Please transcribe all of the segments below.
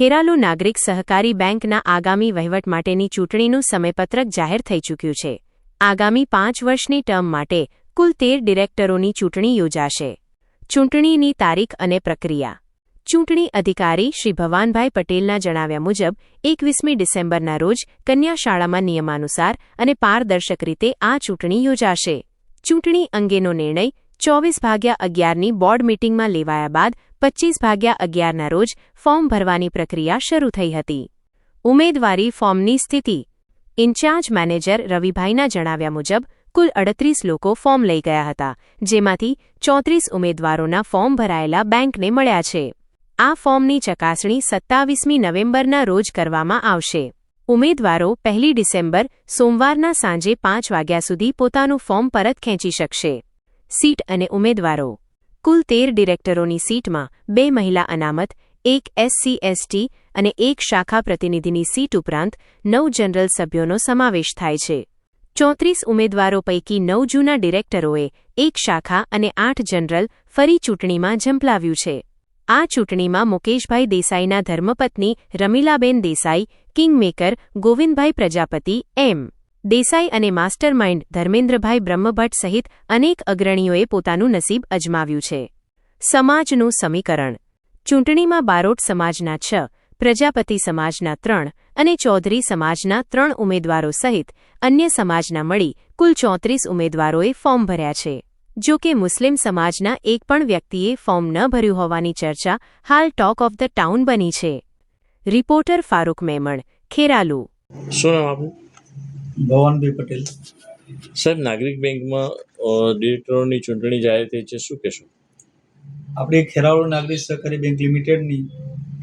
ખેરાલુ નાગરિક સહકારી બેંકના આગામી વહીવટ માટેની ચૂંટણીનું સમયપત્રક જાહેર થઈ ચૂક્યું છે. આગામી પાંચ વર્ષની ટર્મ માટે કુલ તેર ડિરેક્ટરોની ચૂંટણી યોજાશે. ચૂંટણીની તારીખ અને પ્રક્રિયા. ચૂંટણી અધિકારી શ્રી ભવાનભાઈ પટેલના જણાવ્યા મુજબ, એકવીસમી ડિસેમ્બરના રોજ કન્યા શાળામાં નિયમાનુસાર અને પારદર્શક રીતે આ ચૂંટણી યોજાશે. ચૂંટણી અંગેનો નિર્ણય ચોવીસ ભાગ્યા અગિયારની બોર્ડ મીટિંગમાં લેવાયા બાદ પચ્ચીસ ભાગ્યા અગિયારના રોજ ફોર્મ ભરવાની પ્રક્રિયા શરૂ થઈ હતી. ઉમેદવારી ફોર્મની સ્થિતિ. ઇન્ચાર્જ મેનેજર રવિભાઈના જણાવ્યા મુજબ, કુલ અડત્રીસ લોકો ફોર્મ લઈ ગયા હતા, જેમાંથી ચોત્રીસ ઉમેદવારોના ફોર્મ ભરાયેલા બેંકને મળ્યા છે. આ ફોર્મની ચકાસણી સત્તાવીસમી નવેમ્બરના રોજ કરવામાં આવશે. ઉમેદવારો પહેલી ડિસેમ્બર, સોમવારના સાંજે પાંચ વાગ્યા સુધી પોતાનું ફોર્મ પરત ખેંચી શકશે. સીટ અને ઉમેદવારો. કુલ તેર ડિરેક્ટરોની સીટમાં બે મહિલા અનામત, એક એસસી એસટી અને એક શાખા પ્રતિનિધિની સીટ ઉપરાંત નવ જનરલ સભ્યોનો સમાવેશ થાય છે. ચોત્રીસ ઉમેદવારો પૈકી નવ જૂના ડિરેક્ટરોએ એક શાખા અને આઠ જનરલ ફરી ચૂંટણીમાં ઝંપલાવ્યું છે. આ ચૂંટણીમાં મુકેશભાઈ દેસાઈના ધર્મપત્ની રમીલાબેન દેસાઈ, કિંગમેકર ગોવિંદભાઈ પ્રજાપતિ, એમ. દેસાઈ અને માસ્ટરમાઇન્ડ ધર્મેન્દ્રભાઈ બ્રહ્મભટ્ટ સહિત અનેક અગ્રણીઓએ પોતાનું નસીબ અજમાવ્યું છે. સમાજનું સમીકરણ. ચૂંટણીમાં બારોટ સમાજના છ, પ્રજાપતિ સમાજના ત્રણ અને ચૌધરી સમાજના ત્રણ ઉમેદવારો સહિત અન્ય સમાજના મળી કુલ ચોત્રીસ ઉમેદવારોએ ફોર્મ ભર્યા છે. જો કે મુસ્લિમ સમાજના એક પણ વ્યક્તિએ ફોર્મ ન ભર્યું હોવાની ચર્ચા હાલ ટોક ઓફ ધ ટાઉન બની છે. રિપોર્ટર ફારૂક મેમણ, ખેરાલુ. શું નામ આપનું? ભવાનભાઈ પટેલ. સાહેબ નાગરિક બેંકમાં ડિરેક્ટરોની ચૂંટણી જાહેર થઈ છે શું કહેશો? આપણી ખેરાલુ નાગરિક સહકારી બેંક લિમિટેડની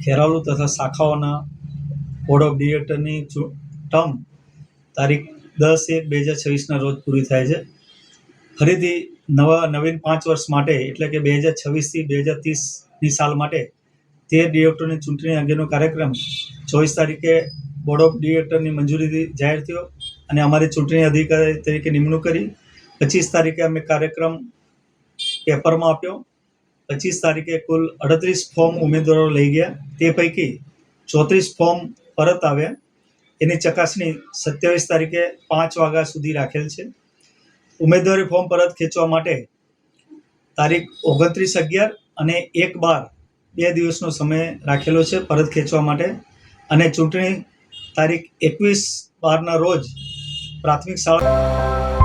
ખેરાલુ તથા શાખાઓના બોર્ડ ઓફ ડિરેક્ટરની ટર્મ તારીખ દસ એક બે હજાર છવ્વીસના રોજ પૂરી થાય છે. ફરીથી નવા નવીન પાંચ વર્ષ માટે એટલે કે બે હજાર છવ્વીસથી બે હજાર ત્રીસની સાલ માટે તે ડિરેક્ટરની ચૂંટણી અંગેનો કાર્યક્રમ ચોવીસ તારીખે બોર્ડ ઓફ ડિરેક્ટરની મંજૂરીથી જાહેર થયો. અને અમારી ચૂંટણી અધિકારી તરીકે નિમણૂક કરી. પચીસ તારીખે અમે કાર્યક્રમ પેપરમાં આપ્યો. પચીસ તારીખે કુલ અડત્રીસ ફોર્મ ઉમેદવારો લઈ ગયા. તે પૈકી ચોત્રીસ ફોર્મ પરત આવ્યા. એની ચકાસણી સત્યાવીસ તારીખે પાંચ વાગ્યા સુધી રાખેલ છે. ઉમેદવારી ફોર્મ પરત ખેંચવા માટે તારીખ ઓગણત્રીસ અગિયાર અને એક બાર બે દિવસનો સમય રાખેલો છે પરત ખેંચવા માટે. અને ચૂંટણી તારીખ એકવીસ બારના રોજ પ્રાથમિક શાળા